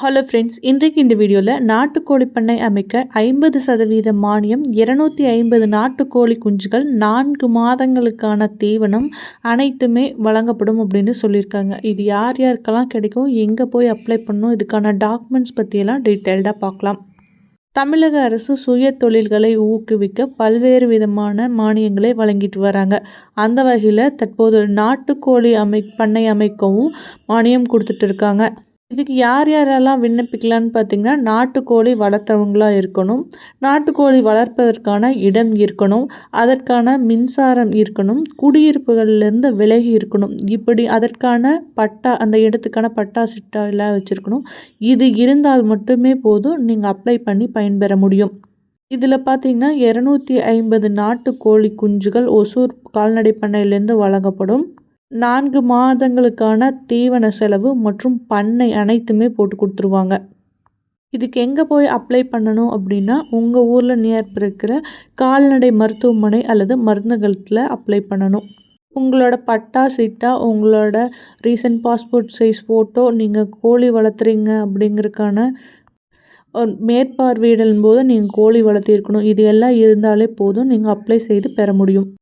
Hello friends இன்றைக்கு இந்த வீடியோவில் நாட்டுக்கோழி பண்ணை அமைக்க ஐம்பது சதவீத மானியம் இரநூத்தி ஐம்பது நாட்டுக்கோழி குஞ்சுகள் நான்கு மாதங்களுக்கான தீவனம் அனைத்துமே வழங்கப்படும் அப்படின்னு சொல்லியிருக்காங்க. இது யார் யாருக்கெல்லாம் கிடைக்கும் எங்கே போய் அப்ளை பண்ணணும் இதுக்கான டாக்குமெண்ட்ஸ் பற்றியெல்லாம் டீட்டெயில்டாக பார்க்கலாம். தமிழக அரசு சுய தொழில்களை ஊக்குவிக்க பல்வேறு விதமான மானியங்களை வழங்கிட்டு வராங்க. அந்த வகையில் தற்போது நாட்டுக்கோழி அமை பண்ணை அமைக்கவும் மானியம் கொடுத்துட்டு இருக்காங்க. இதுக்கு யார் யாரெல்லாம் விண்ணப்பிக்கலான்னு பார்த்தீங்கன்னா நாட்டுக்கோழி வளர்த்தவங்களாக இருக்கணும். நாட்டுக்கோழி வளர்ப்பதற்கான இடம் இருக்கணும். அதற்கான மின்சாரம் இருக்கணும். குடியிருப்புகளிலிருந்து விலகி இருக்கணும். இப்படி அதற்கான பட்டா அந்த இடத்துக்கான பட்டா சிட்டா எல்லாம் வச்சுருக்கணும். இது இருந்தால் மட்டுமே போதும். நீங்கள் அப்ளை பண்ணி பயன்பெற முடியும். இதில் பார்த்தீங்கன்னா இரநூத்தி ஐம்பது நாட்டு கோழி குஞ்சுகள் ஒசூர் கால்நடை பண்ணையிலேருந்து வழங்கப்படும். நான்கு மாதங்களுக்கான தீவன செலவு மற்றும் பண்ணை அனைத்துமே போட்டு கொடுத்துருவாங்க. இதுக்கு எங்கே போய் அப்ளை பண்ணணும் அப்படின்னா உங்கள் ஊரில் நியர் இருக்கிற கால்நடை மருத்துவமனை அல்லது மருந்தகத்தில் அப்ளை பண்ணணும். உங்களோட பட்டா சீட்டா உங்களோட ரீசன்ட் பாஸ்போர்ட் சைஸ் ஃபோட்டோ நீங்கள் கோழி வளர்த்துறீங்க அப்படிங்கிறதுக்கான மேற்பார்வையிடும் போது நீங்கள் கோழி வளர்த்திருக்கணும். இது எல்லாம் இருந்தாலே போதும். நீங்கள் அப்ளை செய்து பெற முடியும்.